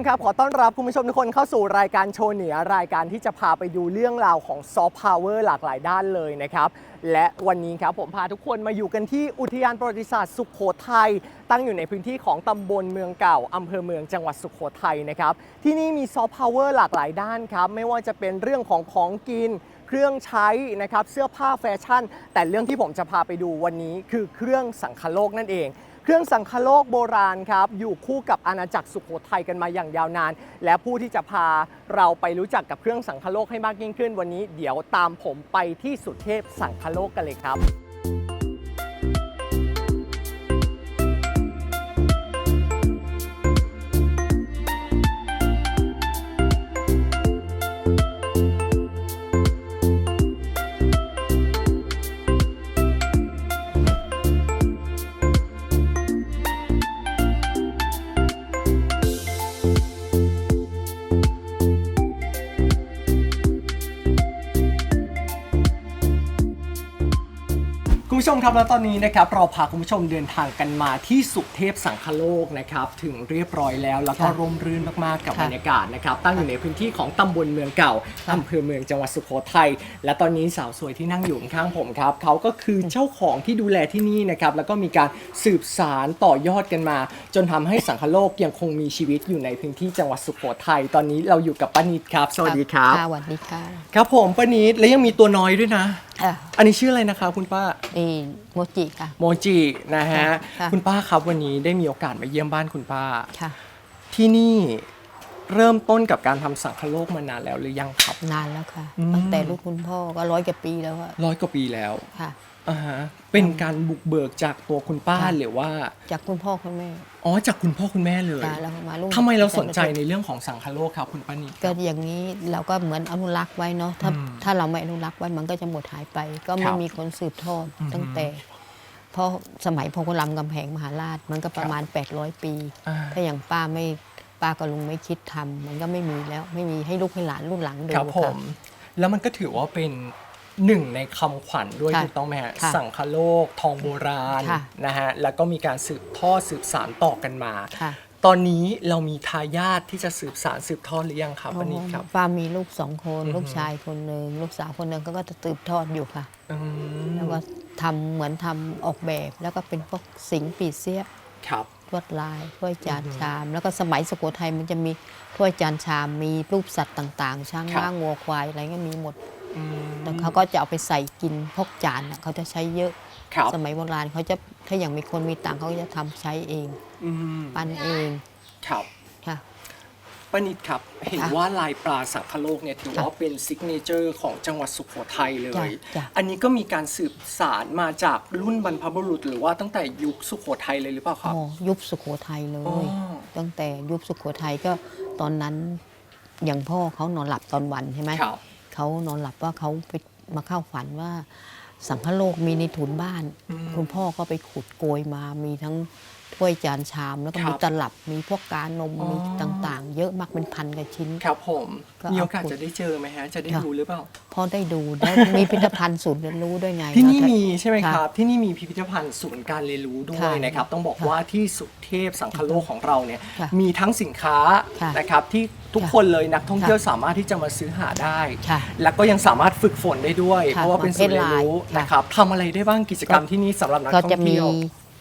มครับ ขอต้อนรับคุณผู้ชมทุกคนเข้าสู่รายการโชว์เหนือรายการที่จะพาไปดูเรื่องราวของซอฟต์พาวเวอร์หลากหลายด้านเลยนะครับ และวันนี้ครับผมพาทุกคนมาอยู่กันที่อุทยานประวัติศาสตร์สุขโขทัยตั้งอยู่ในพื้นที่ของตำบลเมืองเก่าอำเภอเมืองจังหวัดสุขโขทัยนะครับ ที่นี่มีซอฟต์พาวเวอร์หลากหลายด้านครับ ไม่ว่าจะเป็นเรื่องของของกินเครื่องใช้นะครับเสื้อผ้าแฟชั่น แต่เรื่องที่ผมจะพาไปดูวันนี้คือเครื่องสังคโลกนั่นเอง เครื่องสังคโลกโบราณครับ อยู่คู่กับอาณาจักรสุโขทัยกันมาอย่างยาวนาน และผู้ที่จะพาเราไปรู้จักกับเครื่องสังคโลกให้มากยิ่งขึ้น วันนี้เดี๋ยวตามผมไปที่สุเทพสังคโลกกันเลยครับ ชมครับแล้วตอนนี้นะครับเราพาคุณผู้ชมเดินทางกันมาที่สุเทพสังคโลกนะครับถึงเรียบร้อยแล้วแล้วก็ค่ะร่มรื่นมากๆกับค่ะบรรยากาศนะครับตั้งอยู่ในพื้นที่ของตำบลเมืองเก่าค่ะอำเภอเมืองจังหวัดสุโขทัยและตอนนี้สาวสวยที่นั่งอยู่ข้างๆผมครับเขาก็คือเจ้าของที่ดูแลที่นี่นะครับแล้วก็มีการสืบสารต่อยอดกันมา จนทำให้สังคโลกยังคงมีชีวิตอยู่ในพื้นที่จังหวัดสุโขทัยตอนนี้เราอยู่กับป้านิดครับ สวัสดีครับค่ะสวัสดีค่ะครับผมป้านิดและยังมีตัวน้อยด้วยนะ ค่ะอันนี้ชื่ออะไรนะครับคุณป้านี่โมจิค่ะ โมจินะฮะ ค่ะ คุณป้าครับวันนี้ได้มีโอกาสมาเยี่ยมบ้านคุณป้า ค่ะ ที่นี่เริ่มต้นกับการทำสังคโลกมานานแล้วหรือยังครับ นานแล้วค่ะ อืม ตั้งแต่รุ่นคุณพ่อก็ร้อยกว่าปีแล้วอะร้อยกว่าปีแล้ว ค่ะ อ่าฮะเป็นการบุกเบิกจากตัวคุณป้าค่ะ หรือว่า จากคุณพ่อคุณแม่อ๋อจากคุณพ่อคุณแม่เลยค่ะแล้วก็มาลูกทำไมเราสนใจในเรื่องของสังคโลกครับคุณป้านิด ก็อย่างนี้เราก็เหมือนอนุรักษ์ไว้เนาะถ้าอืมถ้าเราไม่อนุรักษ์ไว้มันก็จะหมดหายไป ก็คไม่รับมีคนสืบทอดอือฮึ ตั้งแต่เพราะสมัยพงคลำกำแพงมหาราชมันก็ประมาณ 800 ปี อ่าถ้าอย่างป้าไม่ป้ากับลุงไม่คิดทำมันก็ไม่มีแล้วไม่มีให้ลูกให้หลานรุ่นหลังดูครับผค่ะมแล้วมันก็ถือว่าเป็น หนึ่งในคำขวัญด้วยค่ะถูกต้องไหมฮะค่ะสังคโลก ทองโบราณค่ะ นะฮะแล้วก็มีการสืบทอดสืบสารต่อกันมา ค่ะตอนนี้เรามีทายาทที่จะสืบสารสืบทอดหรือยังครับป้านิดครับป้ามีลูกสองคน อือฮึ ลูกชายคนหนึ่งลูกสาวคนหนึ่งก็ก็จะสืบทอดอยู่ค่ะ อืมแล้วก็ทำเหมือนทำออกแบบ แล้วก็เป็นพวกสิงห์ปีเสียครับ ลวดลายถ้วยจานอือฮึชาม แล้วก็สมัยสุโขทัยมันจะมีถ้วยจานชามมีรูปสัตว์ต่างๆ ช้างครับ ม้างัวควายอะไรเงี้ยมีหมดอืม แล้วเขาก็จะเอาไปใส่กินพวกจานน่ะเขาจะใช้เยอะครับสมัยโบราณเขาจะถ้าอย่างมีคนมีตังค์เขาก็จะทำใช้เอง อืมปั้นเองครับค่ะ ป้านิดครับ เห็นค่ะว่าลายปลาสังคโลกเนี่ยถือค่ะว่าเป็นซิกเนเจอร์ของจังหวัดสุโขทัยเลจ้ะยจ้ะ อันนี้ก็มีการสืบสารมาจากรุ่นบรรพบุรุษ หรือว่าตั้งแต่ยุคสุโขทัยเลยหรือเปล่าครับอ๋อยุคสุโขทัยเลอ๋อยตั้งแต่ยุคสุโขทัยก็ตอนนั้นอย่างพ่อเขานอนหลับตอนวันใช่ไหม ครับ เขานอนหลับว่าเขาไปมาเข้าฝันว่าสังคโลกมีในถุนบ้านอืมคุณพ่อก็ไปขุดโกยมามีทั้ง ถถ้วยจานชามแล้วก็ครัมีบตลับมีพวกกานมอ๋อมีต่างๆ เยอะมากเป็นพันกว่าชิ้น ครับผมก็เอามีมีโอกาสจะได้เจอไหมฮะจะได้ค่ะดูหรือเปล่าพอได้ดูได้มีพิพิธภัณฑ์ศูนย์เรียนรู้ด้วยไง ที่นี่เราจะมีใช่ไหมค่ะครับ ที่นี่มีพิพิธภัณฑ์ศูนย์การเรียนรู้ด้วค่ะยนะครับ ต้องบอกค่ะว่าที่สุเทพสังคโลกของเราเนี่ยค่ะมีทั้งสินค้าค่ะนะครับที่ทุกค่ะคนเลยนักท่องค่ะเที่ยวสามารถที่จะมาซื้อหาได้ค่ะแล้วก็ยังสามารถฝึกฝนได้ด้วยค่ะเพราะว่าเป็นศูนย์เรียนรู้มาเพ่นลายนะครับทำอะไรได้บ้างกิจกรรมที่นี่สำหรับนักก็ท่อจะงมีเที่ยว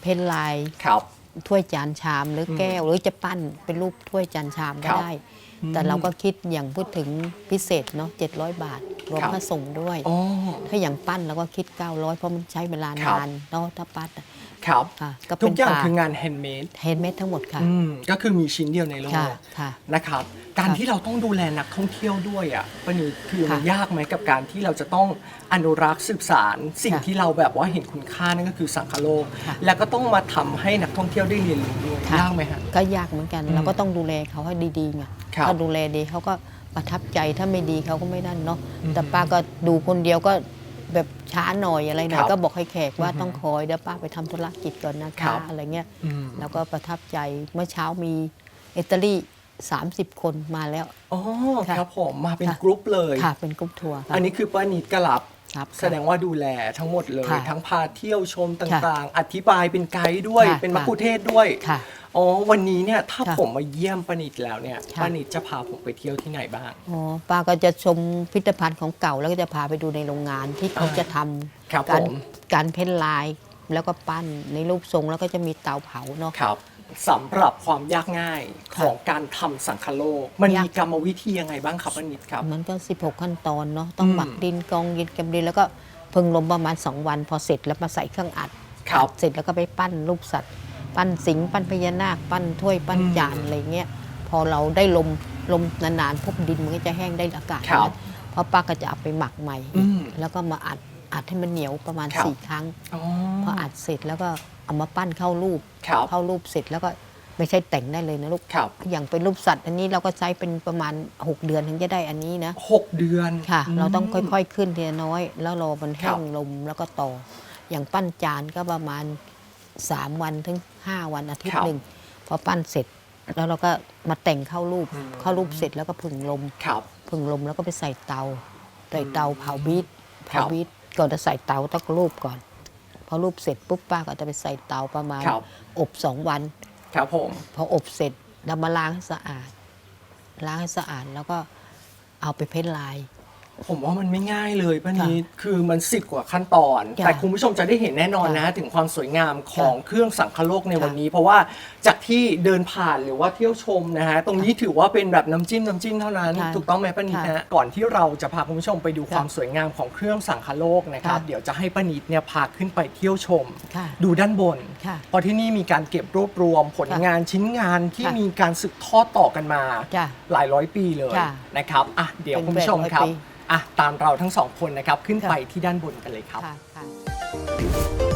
เพ้นลายครับ ถ้วยจานชามหรืออมแก้ว หรือจะปั้นเป็นรูปถ้วยจานชามคก็รับได้ แต่เราก็คิดอย่างพูดถึงพิเศษเนาะ700 บาท รวมครับค่าส่งด้วยอ๋อถ้าอย่างปั้นเราก็คิด 900 เพราะมันใช้เวลาครับนานเนาะถ้าปั้นอะ ครับ ค่ะก็ทุเป็กนอย่างปลา คืองานแฮนด์เมดเฮนเมดทั้งหมดค่ะอืมก็คือมีชิ้นเดียวในโลค่ะกค่ะนะครับ การค่ะที่เราต้องดูแลนักท่องเที่ยวด้วยอะปะนีคือมันค่ะ ยากไหมกับการที่เราจะต้องอนุรักษ์สืบสาร สิ่งค่ะที่เราแบบว่าเห็นคุณค่านั่นก็คือสังคโลก ค่ะ แล้วก็ต้องมาทำให้นักท่องเที่ยวได้เรียนรู้ด้วยค่ะ ยากไหมฮะ ก็ยากเหมือนกันอืมเราก็ต้องดูแลเขาให้ดีๆไงครับถ้าดูแลดีเขาก็ประทับใจถ้าไม่ดีเขาก็ไม่นั่นเนาะอืม แต่ป้าก็ดูคนเดียวก็ แบบช้าหน่อยอะไรหน่อคยรับก็บอกให้แขกว่าอือฮึต้องคอยเดี๋ยวป้าไปทำธุรกิจก่อนนะครัคะบอะไรเงี้ยอืมแล้วก็ประทับใจเมื่อเช้ามีอิตาลี30 คนมาแล้วอ๋อค่ะครับผมมาเป็นค่ะกรุ๊ปเลยค่ะเป็นกรุ๊ปทัวร์ค่ะอันนี้คือป้านิดกรับครับแสดงว่าดูแลทั้งหมดเลยค่ะทั้งพาเที่ยวชมตค่ะ่างๆ อธิบายเป็นไกด์ด้วยค่ะเป็นมักคุเทศก์ด้วยค่ะ อ๋อวันนี้เนี่ยถ้าค่ะผมมาเยี่ยมป้านิดแล้วเนี่ยค่ะ ป้านิดจะพาผมไปเที่ยวที่ไหนบ้าง อ๋อป้าก็จะชมพิพิธภัณฑ์ของเก่าแล้วก็จะพาไปดูในโรงงานที่เขาอ่า จะทครับำการผมการเพ้นลาย แล้วก็ปั้นในรูปทรงแล้วก็จะมีเตาเผาเนาะ ครับสำหรับความยากง่ายค่ะของการทำสังคโลก มันยาก มีกรรมวิธียังไงบ้างครับป้านิดครับ มันก็ 16 ขั้นตอนเนาะต้องอืม หมักดินกองดินกำดินแล้วก็เพึงลมประมาณ 2 วันพอเสร็จแล้วมาใส่เครื่องอัดครับ อัดเสร็จแล้วก็ไปปั้นรูปสัตว์ ปั้นสิงห์ปั้นพญานาคปั้นถ้วยปั้นอืมจานอะไรเงี้ยพอเราได้ลมลมนานๆพบดินมันก็จะแห้งได้อากาศครับนะเพราะป้าก็จะเอาไปหมักใหม่อืมแล้วก็มาอัดอัดให้มันเหนียวประมาณครับสี่ครั้งอ๋อพออัดเสร็จแล้วก็เอามาปั้นเข้ารูปครับเข้ารูปเสร็จแล้วก็ไม่ใช่แต่งได้เลยนะลูกครับอย่างเป็นรูปสัตว์ อันนี้เราก็ใช้เป็นประมาณ 6 เดือนถึงจะได้อันนี้นะหกเดือนค่ะมเราต้องค่อยๆขึ้นทีละน้อย แล้วรอมันครัแห้บงลมแล้วก็ต่อ อย่างปั้นจานก็ประมาณ 3 วันถึง 5 วันอาทิตครัย์บหนึ่งพอปั้นเสร็จ แล้วเราก็มาแต่งเข้ารูปอืมเข้ารูปเสร็จแล้วก็ผึ่งลมครับผึ่งลมแล้วก็ไปใส่เตาใส่เตาเผาบีทครัเผาบบีทก่อนจะใส่เตาต้องรูปก่อน พอรูปเสร็จปุ๊บป้าก็จะไปใส่เตาประมาณครับอบสองวันครับผมพออบเสร็จเรามาล้างให้สะอาด ล้างให้สะอาดแล้วก็เอาไปเพ้นลาย ผมว่ามันไม่ง่ายเลยป้าค่ะนิดคือมันสิบกว่าขั้นตอนค่ะแต่คุณผู้ชมจะได้เห็นแน่นอนนะค่ะถึงความสวยงามของค่ะเครื่องสังคโลกในค่ะวันนี้ เพราะว่าจากที่เดินผ่านหรือว่าเที่ยวชมนะฮะตรงนี้ถือว่าเป็นแบบน้ำจิ้มน้ำจิ้มเท่านั้นค่ะถูกต้องไหมป้านิดค่ะนะฮะก่อนที่เราจะพาคุณผู้ชมไปดูค่ะความสวยงามของเครื่องสังคโลกนะครับค่ะเดี๋ยวจะให้ป้านิดเนี่ยพาขึ้นไปเที่ยวชม ค่ะดูด้านบน ค่ะเพราะที่นี่มีการเก็บรวบรวมผลค่ะงานชิ้นงานที่ค่ะมีการสืบทอดต่อกันมา จ้ะหลายร้อยปีเลยค่ะนะครับอะเดี๋ยวเป็นคุณผู้ชมแปดร้อยครับปี อะตามเราทั้งสองคนนะครับขึ้นไปที่ด้านบนกันเลยครับ ค่ะค่ะ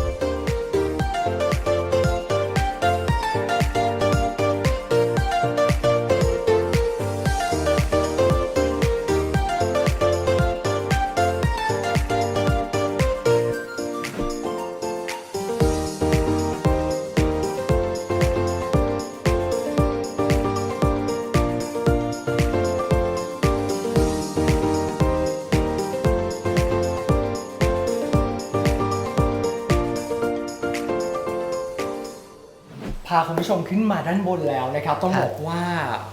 พาคุณผู้ชมขึ้นมาด้านบนแล้วนะครับ ต้องค่ะบอกว่า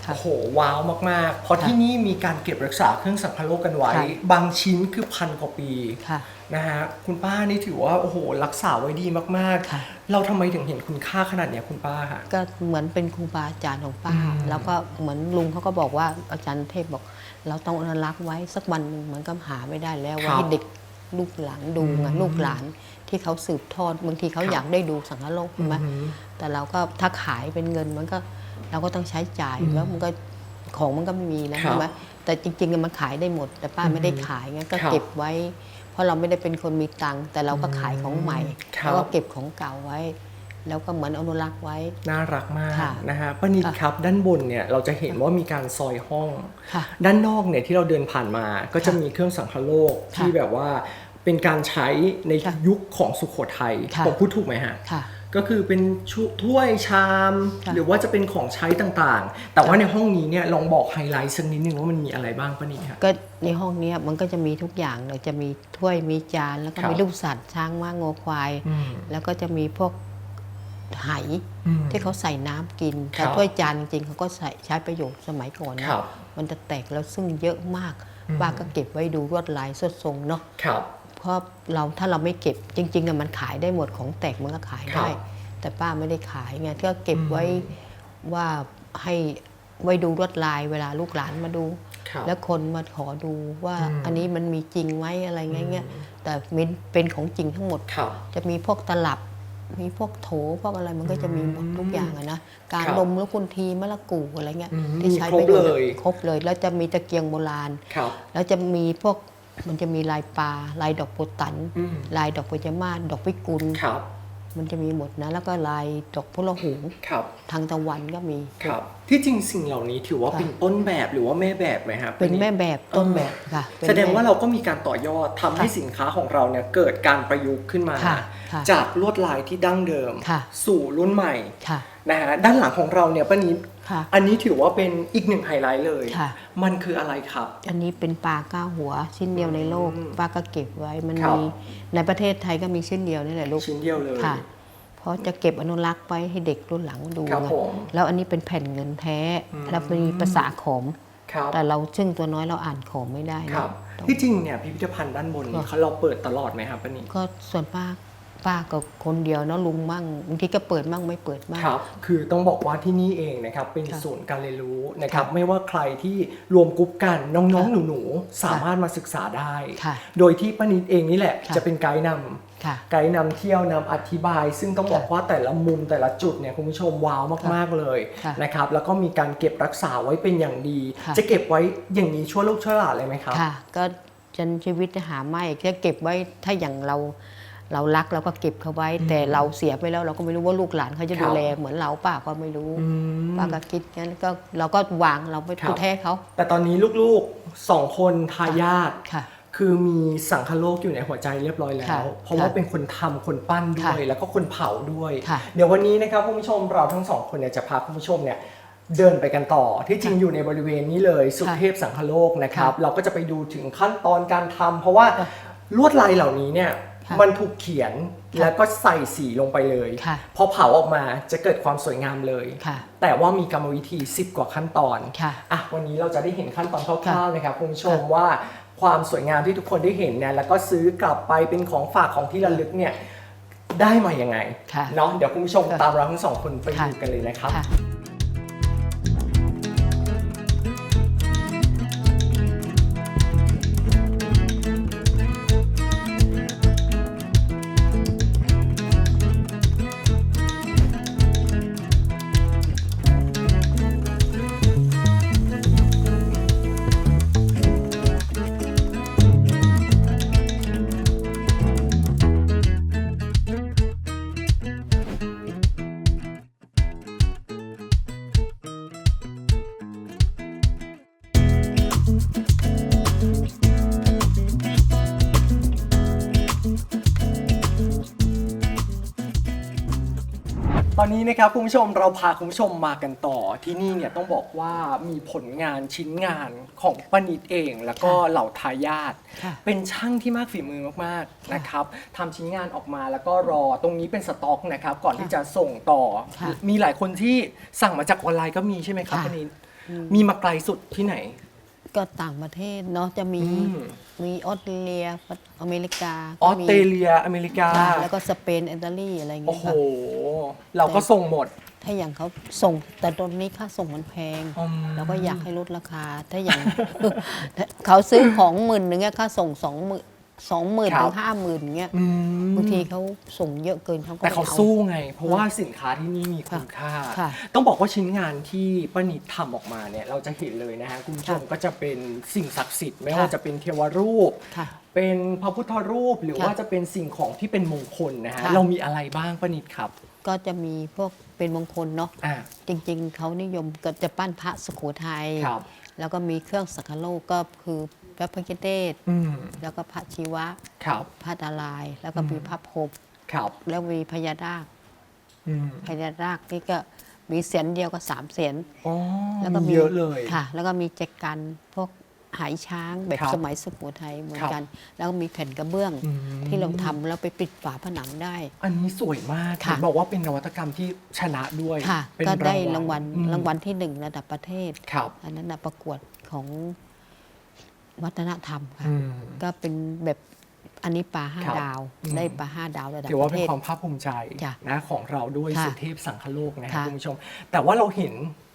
ค่ะโอ้โหว้าวมากๆ เพราะค่ะที่นี่มีการเก็บรักษาเครื่องสังคโลกกันไว้ค่ะบางชิ้นคือพันกว่าปีค่ะนะฮะคุณป้านี่ถือว่าโอ้โหรักษาไว้ดีมากค่ะๆเราทำไมถึงเห็นคุณค่าขนาดเนี้ยคุณป้าฮะก็เหมือนเป็นครูบาอาจารย์ของป้าอืมแล้วก็เหมือนลุงเขาก็บอกว่าอาจารย์เทพบอก เราต้องอนุรักษ์ไว้สักวันหนึ่งเหมือนก็หาไม่ได้แล้วครับไว้ให้เด็กลูกหลานดูไงอืมลูกหลานที่เขาสืบทอดบางทีเขาครับอยากได้ดูสังคโลกใช่ไหมอือหือ แต่เราก็ถ้าขายเป็นเงินมันก็เราก็ต้องใช้จ่ายอืมแล้วมันก็ของมันก็ไม่มีนะครับใช่ไหมแต่จริงๆมันขายได้หมด แต่ป้าไม่ได้ขายไงก็ครับเก็บไว้ เพราะเราไม่ได้เป็นคนมีตังค์แต่เราก็ขายของใหม่ครับแล้วก็เก็บของเก่าไว้ แล้วก็เหมือนอนุรักษ์ไว้ น่ารักมากค่ะนะฮะป้านิดค่ะครับด้านบนเนี่ยเราจะเห็นว่ามีการซอยห้องค่ะด้านนอกเนี่ยที่เราเดินผ่านมาก็จะค่ะมีเครื่องสังคโลกค่ะที่แบบว่าเป็นการใช้ในค่ะยุคของสุโขทัยค่ะผมพูดถูกไหมฮะค่ะ ก็คือเป็นชุถ้วยชาม ค่ะหรือว่าจะเป็นของใช้ต่างๆ แต่ว่าในห้องนี้เนี่ยลองบอกไฮไลท์สักนิดนึงว่ามันมีอะไรบ้างป้านิดครับก็ในห้องเนี้ยมันก็จะมีทุกอย่างเลยจะมีถ้วยมีจานแล้วก็ครับมีรูปสัตว์ช้างม้างอควาย อืม แล้วก็จะมีพวกไหอืม ที่เขาใส่น้ำกินครัแต่บ ถ้วยจานจริงๆเขาก็ใส่ใช้ประโยชน์สมัยก่อนนะครับ มันจะแตกแล้วซึ่งเยอะมากอืม ป้าก็เก็บไว้ดูลวดลายสดทรงเนาะครับ เพราะเราถ้าเราไม่เก็บจริงๆอะมันขายได้หมดของแตกมันก็ขายครัได้บแต่ป้าไม่ได้ขายไงก็เก็บไว้อืมว่าให้ไว้ดูลวดลายเวลาลูกหลานมาดูครับแล้วคนมาขอดูว่าอืมอันนี้มันมีจริงไหมอะไรเงี้ยๆแต่มันเป็นของจริงทั้งหมดครับจะมีพวกตลับมีพวกโถพวกอะไรมันก็จะมีหมดทุกอย่างอะนะการครับดมลูกคุณทีมะละกูอะไรเงี้ยอืมที่ใช้มีครบประโยชน์เลยครบเลย แล้วจะมีตะเกียงโบราณครับแล้วจะมีพวก มันจะมีลายปลาลายดอกโบตัน อืมลายดอกปัญมาศดอกพิกุล ครับมันจะมีหมดนะ แล้วก็ลายดอกพุละหูครับ ทางตะวันก็มี ครับ ที่จริงสิ่งเหล่านี้ถือว่าค่ะ เป็นต้นแบบหรือว่าแม่แบบไหมครับเป็นแม่ป้าแบบต้นแบบค่ะเป็นแสดงว่าม่เราก็มีการต่อยอดทำให้ค่ะสินค้าของเราเนี่ยเกิดการประยุกต์ขึ้นมา ค่ะค่ะ จากลวดลายที่ดั้งเดิม ค่ะ สู่รุ่นใหม่ ค่ะ นะฮะด้านหลังของเราเนี่ยป้านิดค่ะอันนี้ถือว่าเป็นอีกหนึ่งไฮไลท์เลย ค่ะ มันคืออะไรครับ อันนี้เป็นปลาเก้าหัวชิ้นเดียวในโลกอืมป้าก็เก็บไว้มันครับ มีในประเทศไทยก็มีชิ้นเดียวนี่แหละลูกชิ้นเดียวเลย ค่ะ เพราะจะเก็บอนุรักษ์ไว้ให้เด็กรุ่นหลังดูครับไงผมแล้วอันนี้เป็นแผ่นเงินแท้อืม แล้วมีภาษาขอม ครับ แต่เราซึ่งตัวน้อยเราอ่านขอมไม่ได้ครับนะที่จริงเนี่ยพิพิธภัณฑ์ด้านบนนี้ค่ะ เขาเราเปิดตลอดไหมครับป้านิด ก็ส่วนป้า ป้าก็คนเดียวเนาะลุงมั่งบางทีก็เปิดมั่งไม่เปิดมั่ง ครับ คือต้องบอกว่าที่นี่เองนะครับเป็นค่ะศูนย์การเรียนรู้นะครับค่ะไม่ว่าใครที่รวมกลุ่มกันน้องค่ะๆหนูๆ สามารถมาศึกษาได้ ค่ะโดยที่ป้านิดเองนี่แหละ ค่ะ จะเป็นไกด์นำค่ะ ไกด์นำเที่ยวนำอธิบาย ซึ่งต้องบอกค่ะว่าแต่ละมุมแต่ละจุดเนี่ยคุณผู้ชมว้าวมากๆเลยค่ะนะครับ แล้วก็มีการเก็บรักษาไว้เป็นอย่างดี ค่ะ จะเก็บไว้อย่างนี้ชั่วลูกชั่วหลานเลยไหมครับ ค่ะ ก็จนชีวิตจะหาไม่ก็เก็บไว้ถ้าอย่างเรา เรารักเราก็เก็บเขาไว้ แต่เราเสียไปแล้วเราก็ไม่รู้ว่าลูกหลานเขาจะครับดูแลเหมือนเราป้าก็ไม่รู้อืมป้าก็คิดงั้นก็เราก็วางเราไปครับผู้แท้เขา แต่ตอนนี้ลูกๆสองคนทายาทค่ะคือมีสังคโลกอยู่ในหัวใจเรียบร้อยแล้ค่ะวเพราะว่าค่ะเป็นคนทำคนปั้นด้วยค่ะแล้วก็คนเผาด้วยค่ะเดี๋ยววันนี้นะครับคุณผู้ชมเราทั้งสองคนเนี่ยจะพาคุณผู้ชมเนี่ยเดินไปกันต่อที่จริงอยู่ในบริเวณนี้เลย สุเทพสังคโลกนะครับค่ะเราก็จะไปดูถึงขั้นตอนการทำเพราะว่าค่ะลวดลายเหล่านี้เนี่ยค่ะ มันถูกเขียนค่ะแล้วก็ใส่สีลงไปเลยค่ะพอเผาออกมาจะเกิดความสวยงามเลยค่ะแต่ว่ามีกรรมวิธี 10 กว่าขั้นตอนค่ะอะวันนี้เราจะได้เห็นขั้นตอนคร่าวค่ะๆนะครับคุณผู้ชมค่ะว่าความสวยงามที่ทุกคนได้เห็นเนี่ยแล้วก็ซื้อกลับไปเป็นของฝากของที่ระลึกเนี่ยได้มายังไงค่ะเนาะเดี๋ยวคุณผู้ชมค่ะตามเราทั้งสองคนไปค่ะดูกันเลยนะครับ ตอนนี้นะครับคุณผู้ชมเราพาคุณผู้ชมมากันต่อที่นี่เนี่ยต้องบอกว่ามีผลงานชิ้นงานของป้านิดเอง แล้วก็ค่ะเหล่าทายาทค่ะเป็นช่างที่มากฝีมือมากๆนะครับทำชิ้นงานออกมาแล้วก็รอตรงนี้เป็นสต็อกนะครับ ก่อนค่ะที่จะส่งต่อ ค่ะมีหลายคนที่สั่งมาจากออนไลน์ก็มีใช่ไหมครับค่ะป้านิดมีมาไกลสุดที่ไหน ก็ต่างประเทศเนาะจะมีอืมมีออสเตรเลียอเมริกาออสมีเตรเลียอเมริกาค่ะแล้วก็สเปนอิตาลีอะไรอย่างโอ้เงี้ยโหค่ะเราก็ส่งหมด ถ้าอย่างเขาส่ง แต่ตอนนี้ค่าส่งมันแพงอืมเราก็อยากให้ลดราคา ถ้าอย่างเขาซื้อของหมื่นหนึ่งอะค่าส่งสองหมื่น สองหมื่นครัถึบงห้าหมื่นเงี้ยอืมบางทีเขาส่งเยอะเกินเขาก็แต่เขาไม่อสู้ไง เพราะว่าสินค้าที่นี่มีคุณค่าค่ะต้องบอกว่าชิ้นงานที่ป้านิดทำออกมาเนี่ยเราจะเห็นเลยนะฮะคุณผู้ชมค่ะก็จะเป็นสิ่งศักดิ์สิทธิ์ไม่ค่ะว่าจะเป็นเทวรูปค่ะเป็นพระพุทธรูปหรือค่ะว่าจะเป็นสิ่งของที่เป็นมงคลนะฮะค่ะเรามีอะไรบ้างป้านิดครับ ก็จะมีพวกเป็นมงคลเนาะอ่าจริง ๆเขานิยมก็จะปั้นพระสุโขทัยครับแล้วก็มีเครื่องสักการโลกก็คือ พระพกิเตศอืมแล้วก็พระชีวะครับพระดารายณ์แล้วก็มีอืมพระพรหมครับแล้วมีพญานาคอืมพญานาคนี่ก็มีเสียนเดียวก็สามเสียนอ๋อแล้วก็มีมีเยอะเลยค่ะ แล้วก็มีแจกันพวกหายช้างแบบครับสมัยสุโขทัยเหมือคนรับกัน แล้วก็มีแผ่นกระเบื้องอืมที่เราทำแล้วไปปิดฝาผนังได้ อันนี้สวยมากค่ะเห็นบอกว่าเป็นนวัตกรรมที่ชนะด้วยค่ะเป็นก็ได้รางวัลอืมรางวัลที่หนึ่งระดับประเทศครับอันนั้นนะประกวดของ วัฒนธรรมค่ะอืมก็เป็นแบบอันนี้ปลาห้าครับดาวอืมได้ปลาห้าดาวระดับถือปว่าระเป็เทนศความภาคภูมิใจจ้ะนะของเราด้วยค่ะสุเทพสังคโลกนะครับค่ะคุณผู้ชม แต่ว่าเราเห็น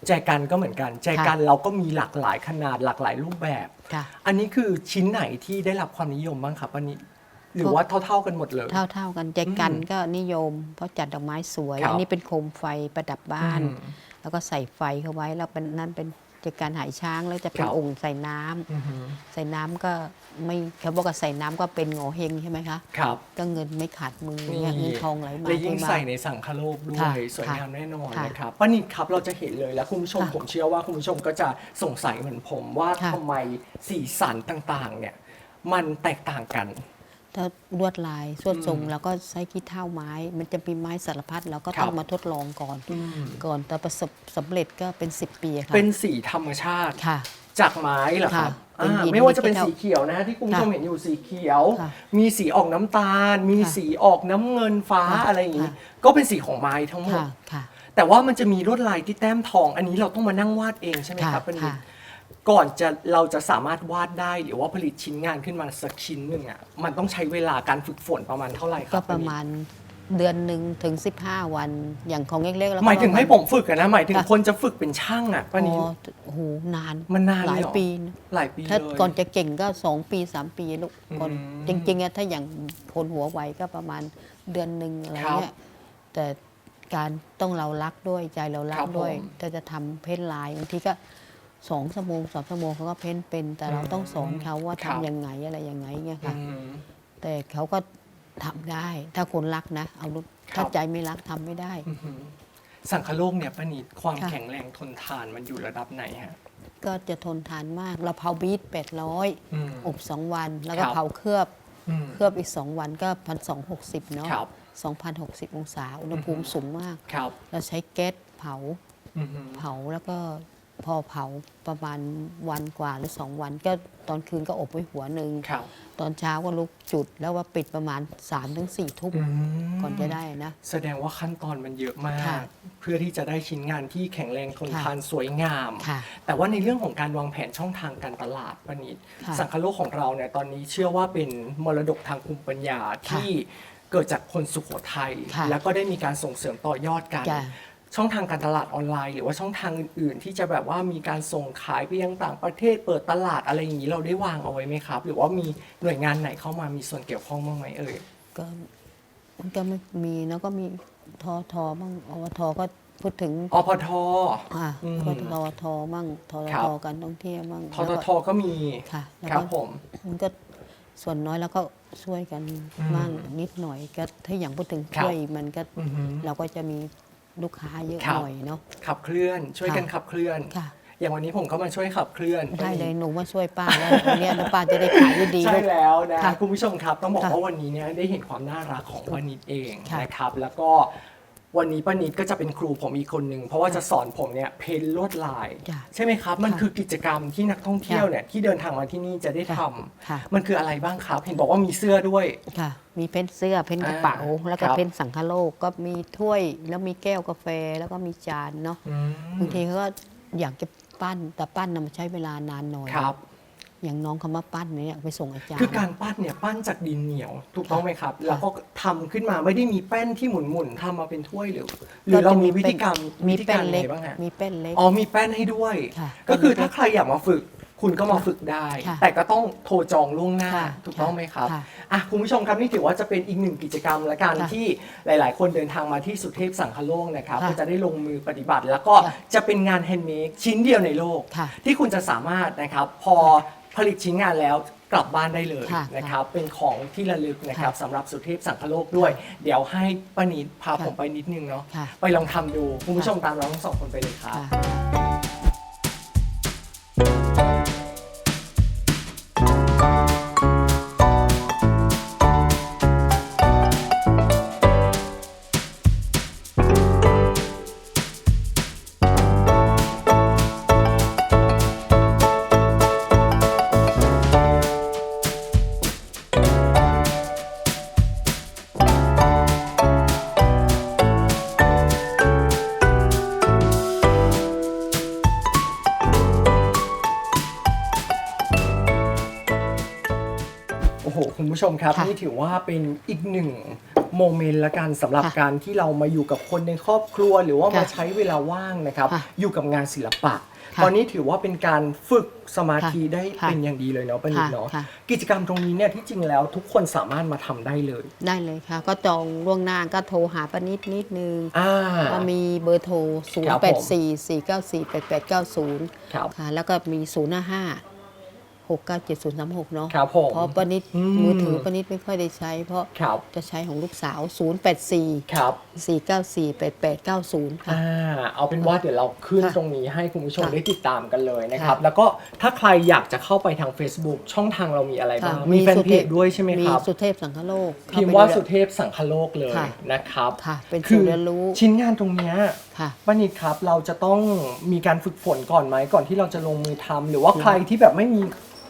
แจกันก็เหมือนกัน แจกันเราก็มีหลากหลายขนาดหลากหลายรูปแบบค่ะอันนี้คือชิ้นไหนที่ได้รับความนิยมบ้างครับอันนี้หรือว่าเท่า ๆ กันหมดเลย เท่าเท่าๆกันแจกันอืมก็นิยม เพราะจัดดอกไม้สวยครับอันนี้เป็นโคมไฟประดับบ้านอืมแล้วก็ใส่ไฟเข้าไว้แล้วเป็นนั่นเป็น แจกันหายช้างแล้วจะเป็คนรับ องค์ใส่น้ำอือฮึใส่น้ำก็ไม่เขาบอกว่าใส่น้ำก็เป็นโงเฮงใช่ไหมคะครับ ก็เงินไม่ขาดมือนี่เนี่ยเงินทองไหลมาและยิ่งเทมา ใส่ในสังคโลกด้วค่ะย สวยงามแน่นอนค่ะนะครับป้านิดครับเราจะเห็นเลยแล้วคุณผู้ชมค่ะผมเชื่อว่าคุณผู้ชมก็จะสงสัยเหมือนผมว่าค่ะ ทำไมสีสันต่างๆเนี่ยมันแตกต่างกัน ถ้าลวดลายสวดทรงอืมแล้วก็ใช้ขี้เท่าไม้ มันจะมีไม้สารพัดเราก็ครับต้องมาทดลองก่อน ก่อนแต่ประสบสำเร็จก็เป็น 10 ปีค่ะเป็นสีธรรมชาติค่ะ จากไม้เหรอครับค่ะเป็นอ่าหินไม่ว่าจะเป็นดิจิทัลสีเขียวนะที่คุณผู้ชมค่ะเห็นอยู่สีเขียวค่ะมีสีออกน้ำตาล มีค่ะสีออกน้ำเงินฟ้าค่ะอะไรอย่างนี้ค่ะก็เป็นสีของไม้ทั้งหมดค่ะค่ะแต่ว่ามันจะมีลวดลายที่แต้มทอง อันนี้เราต้องมานั่งวาดเองใช่ไหมค่ะครับป้านิดค่ะ ก่อนจะเราจะสามารถวาดได้หรือว่าผลิตชิ้นงานขึ้นมาสักชิ้นหนึ่งอะมันต้องใช้เวลาการฝึกฝนประมาณเท่าไหร่คก็รับประมาณเดือนหนึ่งถึง 15 วันอย่างของเล็กๆแล้วก็หมายถึงให้ประผมฝึกอะนะหมายถึงค่ะคนจะฝึกเป็นช่างอะป้านิดอ๋อโอ้โหนานมันนานหลายเลยเหรอปีนะหลายปีถ้าเลยก่อนจะเก่งก็ 2 ปี 3 ปีลูกก่อนอืมจริงๆอะถ้าอย่างคนหัวไวก็ประมาณเดือนหนึ่งอะไรครับเงี้ยแต่การต้องเรารักด้วยใจเรารัคกรับด้วยผม ถ้าจะทำเพ้นท์ลายบางทีก็ สองชั่วโมงสามชั่วโมงเขาก็เพ้นท์เป็น แต่เราต้องสอนเขาว่าครับ ทำยังไงอะไรยังไงเงี้ยค่ะ อืม แต่เขาก็ทำได้ ถ้าคนรักนะ เอาลูกครับ ถ้าใจไม่รักทำไม่ได้ อื้อหือสังคโลกเนี่ยป้านิดความค่ะ แข็งแรงทนทานมันอยู่ระดับไหนฮะ ก็จะทนทานมาก เราเผาบีทแปดร้อยอืม อบสองวัน แล้วก็ครับ เผาเคลือบ อืม เคลือบอีก2วันก็พันสองหกสิบเนาะครับสองพันหกสิบองศา อุณหภูมิสูงมาก ครับเราใช้แก๊สเผา อือหือเผาแล้วก็ พอเผาประมาณวันกว่าหรือสองวัน ก็ตอนคืนก็อบไว้หัวหนึ่งครับ ตอนเช้าก็ลุกจุดแล้วว่าปิดประมาณ3าถึงสี่ทุ่มอืม ก่อนจะได้นะ แสดงว่าขั้นตอนมันเยอะมาก ค่ะเพื่อที่จะได้ชิ้นงานที่แข็งแรงทนค่ะ ทานสวยงาม ค่ะ แต่ว่าในเรื่องของการวางแผนช่องทางการตลาดป้านิดค่ะสังคโลกของเราเนี่ยตอนนี้เชื่อว่าเป็นมรดกทางภูมิปัญญาที่เกิดจากคนสุโขทัยค่ะแล้วก็ได้มีการส่งเสริมต่อยอดกัน จ้ะ ช่องทางการตลาดออนไลน์ หรือว่าช่องทางอื่น ๆ ที่จะแบบว่ามีการส่งขายไปยังต่างประเทศ เปิดตลาดอะไรอย่างนี้เราได้วางเอาไว้ไหมครับ หรือว่ามีหน่วยงานไหนเข้ามามีส่วนเกี่ยวข้องบ้างไหมเอ่ยก็มันก็ไม่มีแล้วก็มีทอทอบ้างอวทก็พูดถึงอพทอ่าอืม ก็ทอทอบ้างทอครับทอการท่องเที่ยวบ้างทแล้วทก็ทก็มีค่ะแล้วครับก็ผม มันก็ส่วนน้อยแล้วก็ช่วยกันอืมบ้างนิดหน่อยก็ถ้าอย่างพูดถึงครับ ช่วยมันก็ อือหือเราก็จะมี ลูกค้าเยอะครับหน่อยเนาะ ขับเคลื่อนช่วยกันค่ะ ขับเคลื่อน ค่ะ อย่างวันนี้ผมก็มาช่วยขับเคลื่อนได้เลยหนูมาช่วยป้าแล้ววันเนี้ยแล้วป้าจะได้ขายได้ดีใช่ลูก แล้วนะค่ะคุณผู้ชมครับต้องบอกค่ะว่าวันนี้เนี่ยได้เห็นความน่ารักของป้านิดเองค่ะนะครับ แล้วก็ วันนี้ป้านิดก็จะเป็นครูผมอีกคนหนึ่งเพราะว่าจะสอนผมเนี่ยเพ้นลวดลาย จ้ะใช่ไหมครับ มันค่ะคือกิจกรรมที่นักท่องเที่ยวเนี่ยที่เดินทางมาที่นี่จะได้ทำค่ะ มันคืออะไรบ้างครับ เห็นบอกว่ามีเสื้อด้วย ค่ะ มีเพ้นเสื้อเพ้นกระเป๋า อ่าแล้วก็ครับ เพ้นสังคโลกก็มีถ้วยแล้วมีแก้วกาแฟแล้วก็มีจานเนาะอืมบางทีเขาก็อยากจะปั้นแต่ปั้นน่ะมันใช้เวลานานหน่อยครับ อย่างน้องเขามาปั้นเนี่ยไปส่งอาจารย์ คือการปั้นเนี่ยปั้นจากดินเหนียวถูกต้องไหมครับ แล้วก็ทำขึ้นมาไม่ได้มีแป้นที่หมุนหมุนๆทำมาเป็นถ้วยหรือ หรือเรามีวิธีการมีวิธีแป้การนไหนเล็กบ้างฮะมีแป้นเล็ก อ๋อมีแป้นให้ด้วย ค่ะก็คือแป้นเล็กถ้าใครอยากมาฝึก คุณก็มาฝึกได้ ค่ะแต่ก็ต้องโทรจองล่วงหน้าค่ะถูกต้องไหมครับค่ะอะคุณผู้ชมครับนี่ถือว่าจะเป็นอีกหนึ่งกิจกรรมและการค่ะที่หลาย ๆ คนเดินทางมาที่สุเทพสังคโลกนะครับค่ะก็จะได้ลงมือปฏิบัติ แล้วก็ค่ะจะเป็นงานแฮนด์เมดชิ้นเดียวในโลก ค่ะ ที่คุณจะสามารถนะครับพอ ผลิตชิ้นงานแล้วกลับบ้านได้เลยค่ะนะครับ เป็นของที่ระลึกนะครับค่ะสำหรับสุเทพสังคโลกด้วย เดี๋ยวให้ป้านิดพาค่ะผมไปนิดนึงเนาะค่ะ ไปลองทำดูคุณผู้ชมตามเราทั้งสองคนไปเลยครับ ค่ะ มครับค่ะนี่ถือว่าเป็นอีกหนึ่งโมเมนต์ละกันสำหรับค่ะการที่เรามาอยู่กับคนในครอบครัว หรือว่าค่ะมาใช้เวลาว่างนะครับ ค่ะอยู่กับงานศิลปะ ค่ะตอนนี้ถือว่าเป็นการฝึกสมาธิค่ะได้ค่ะเป็นอย่างดีเลยเนาะปนิดเนาะค่ะ กิจกรรมตรงนี้เนี่ยที่จริงแล้วทุกคนสามารถมาทำได้เลยได้เลยค่ะ ก็จองล่วงหน้าก็โทรหาป้านิดนิดนึงอ่า ก็มีเบอร์โทร0ครับผม8 4 4 9 4 8 8 9 0 ครับ ค่ะ แล้วก็มี 0 5 5 6 9 7 0 3 6 เนาะครับผมเพราะป้านิดอืม มือถือป้านิดไม่ค่อยได้ใช้ เพราะครับจะใช้ของลูกสาว 0 8 4 ครับ4 9 4 8 8 9 0 ค่ะ อ่าเอาเป็นว่าเดี๋ยวเราขึ้นค่ะตรงนี้ให้คุณผู้ชมค่ะได้ติดตามกันเลยนะครับ ค่ะ แล้วก็ถ้าใครอยากจะเข้าไปทาง Facebook ช่องทางเรามีอะไรบ้างค่ะมีแฟนสุเพทจด้วยใช่ไหมครับสุเทพสังคโลกเข้พิมพ์ไปว่าดู สุเทพสังคโลกเลยค่ะ นะครับค่ะ เป็นคืศูนย์เรียนรู้ชิ้นงานตรงเนี้ยค่ะ ป้านิดครับเราจะต้องมีการฝึกฝนก่อนไหมก่อนที่เราจะลงมือทำหรือว่าใครที่แบบไม่มี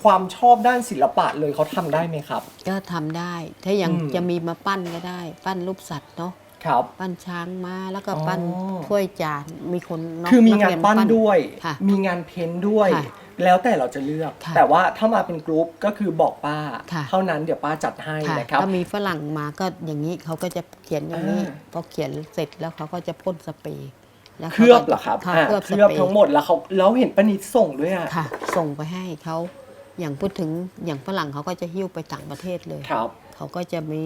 ความชอบด้านศิลปะเลยเขาทำได้ไหมครับ ก็ทำได้ ถ้ายังอืม จะมีมาปั้นก็ได้ ปั้นรูปสัตว์เนาะครับ ปั้นช้างม้าแล้วก็อ๋อปั้นถ้วยจานมีคนน้คือมีงานเรีย ปั้นด้วย ค่ะมีงานเพ้นท์ด้วย ค่ะแล้วแต่เราจะเลือก ค่ะแต่ว่าถ้ามาเป็นกรุ๊ปก็คือบอกป้า ค่ะ เท่านั้นเดี๋ยวป้าจัดให้ค่ะนะครับ ก็มีฝรั่งมาก็อย่างนี้เขาก็จะเขียนอย่างนี้อ่า พอเขียนเสร็จแล้วเขาก็จะพ่นสเปรย์แล้วเคลือบเหรอครับค่ะอ่าเคลือบเคสลือบเปรทั้งย์หมดแล้วเขาแล้วเห็นป้านิดส่งด้วยอะ ค่ะ ส่งไปให้เขา อย่างพูดถึงอย่างฝรั่งเขาก็จะหิ้วไปต่างประเทศเลย ครับ เขาก็จะมี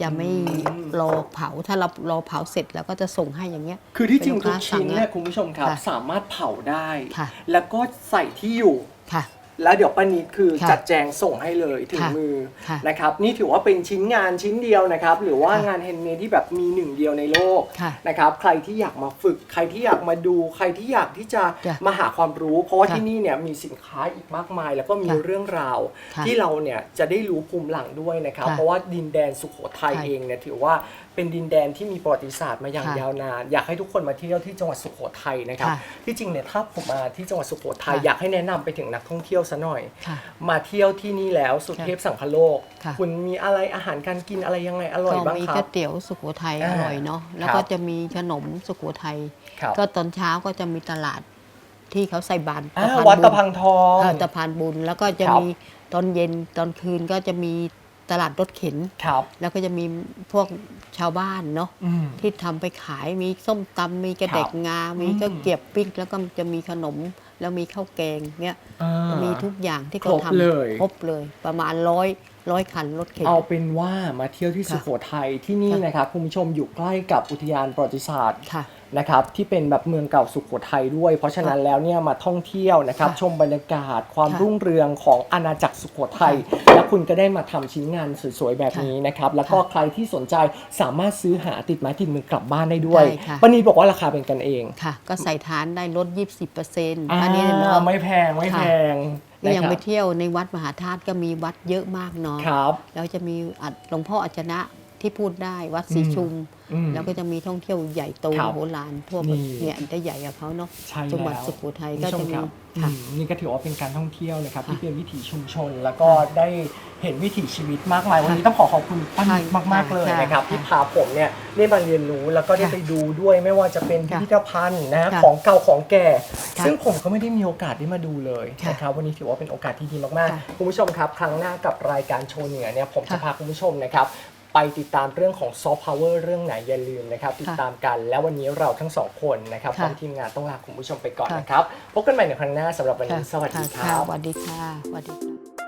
จะไม่อืมรอเผาถ้าเรารอเผาเสร็จแล้วก็จะส่งให้อย่างเงี้ย คือที่จริงเป็นลูทุกกค้าชิ้นเนี่ยสั่งคุณผู้ชมครับ ค่ะสามารถเผาได้ ค่ะ แล้วก็ใส่ที่อยู่ ค่ะ แล้วเดี๋ยวป้านิดคือค่ะจัดแจงส่งให้เลยถึงค่ะมือค่ะนะครับ นี่ถือว่าเป็นชิ้นงานชิ้นเดียวนะครับ หรือว่าค่ะงานแฮนด์เมดที่แบบมีหนึ่งเดียวในโลกค่ะนะครับ ใครที่อยากมาฝึก ใครที่อยากมาดู ใครที่อยากที่จะจ้ะมาหาความรู้ เพราะว่าค่ะที่นี่เนี่ยมีสินค้าอีกมากมาย แล้วก็มีค่ะเรื่องราว ค่ะที่เราเนี่ยจะได้รู้ภูมิหลังด้วยนะครับ ค่ะเพราะว่าดินแดนสุโขทัยค่ะเองเนี่ยถือว่าเป็นดินแดนที่มีประวัติศาสตร์มาอย่างค่ะยาวนาน อยากให้ทุกคนมาเที่ยวที่จังหวัดสุโขทัยนะครับ ค่ะที่จริงเนี่ยถ้าผมมาที่จังหวัดสุโขทัยค่ะอยากให้แนะนำไปถึงนักท่องเที่ยวซะหน่อย ค่ะมาเที่ยวที่นี่แล้วสุเทพสังคโลก ค่ะ คุณมีอะไรอาหารการกินอะไรยังไงอร่อยก็บ้างมีครัก๋วบ ยเตี๋ยวสุโขทัยอ่าอร่อยเนาะแล้วครับก็จะมีขนมสุโขทัยครับก็ตอนเช้าก็จะมีตลาดที่เขาใส่บาตรอ่าพานวัดบุญตะพังทอง เออตะพานบุญแล้วก็จะครับ มีตอนเย็นตอนคืนก็จะมี ตลาดรถเข็น ครับแล้วก็จะมีพวกชาวบ้านเนาะอืม ที่ทำไปขายมีส้มตำมีกระเด็กงา มีอืมก็เกียบปิ้งแล้วก็จะมีขนม แล้วมีข้าวแกงเนี้ยอ่า มีทุกอย่างที่ครเขาบทำเลยครบเลย ประมาณร้อยร้อยคันรถเข็น เอาเป็นว่ามาเที่ยวที่ค่ะ สุโขทัยที่นี่ค่ะนะครับคุณผู้ชมอยู่ใกล้กับอุทยานประวัติศาสตร์ ค่ะ นะครับที่เป็นแบบเมืองเก่าสุโขทัยด้วย เพราะฉะนั้นแล้วเนี่ยมาท่องเที่ยวนะครับค่ะชมบรรยากาศความค่ะรุ่งเรืองของอาณาจักรสุโขทัยแล้วคุณก็ได้มาทำชิ้นงานสวยๆแบบนี้นะครับแล้วก็ค่ะใครที่สนใจสามารถซื้อหาติดไม้ติดมือกลับบ้านได้ด้วยได้ค่ะปานีบอกว่าราคาเป็นกันเองค่ะ ก็ใส่ทานได้ลด 20%อร์เซ็นต์อ่าอันนี้เนาะไม่แพงไม่แพงก็ยังนะคไปรับเที่ยวในวัดมหาธาตุก็มีวัดเยอะมากเนาะครับแล้วจะมีอัดหลวงพ่ออัจนะที่พูดได้วัดศรีชุมอืม แล้วก็จะมีท่องเที่ยวใหญ่โตครับโบราณทั่วนี่เนี่ยจะใหญ่กับเขาเนาะใช่จังหวัดแล้วสุโขทัยคุณก็ผู้ชจะมีครับค่ะอืมนี่ก็ถือว่าเป็นการท่องเที่ยวนะครับค่ะที่เป็นวิถีชุมชน แล้วก็ได้เห็นวิถีชีวิตมากมายวันนี้ต้องขอขอบคุณป้านิดค่ะมาก ๆเลยค่ะนะครับค่ะที่พาผมเนี่ยได้มาเรียนรู้แล้วก็ได้ค่ะไปดูด้วยไม่ว่าจะเป็นพิค่ะพิธภัณฑ์นะค่ะของเก่าของแก่ค่ะซึ่งผมก็ไม่ได้มีโอกาสได้มาดูเลยค่ะนะครับวันนี้ถือว่าเป็นโอกาสที่ดีมากค่ะๆคุณผู้ชมครับ ครั้งหน้ากับรายการโชว์เหนือเนี่ยผมจะค่ะพาคุณผู้ชมนะครับ ไปติดตามเรื่องของซอฟต์พาวเวอร์เรื่องไหนอย่าลืมนะครับติดค่ะตามกันแล้ววันนี้เราทั้งสองคนนะครับพค่ะร้อมทีมงานต้องลาคุณผู้ชมไปก่อนค่ะนะครับพบกันใหม่ในครั้งหน้าสำหรับวันค่ะนี้สวัสดีคค่ะรับสวัสดีค่ะสวัสดีค่ะ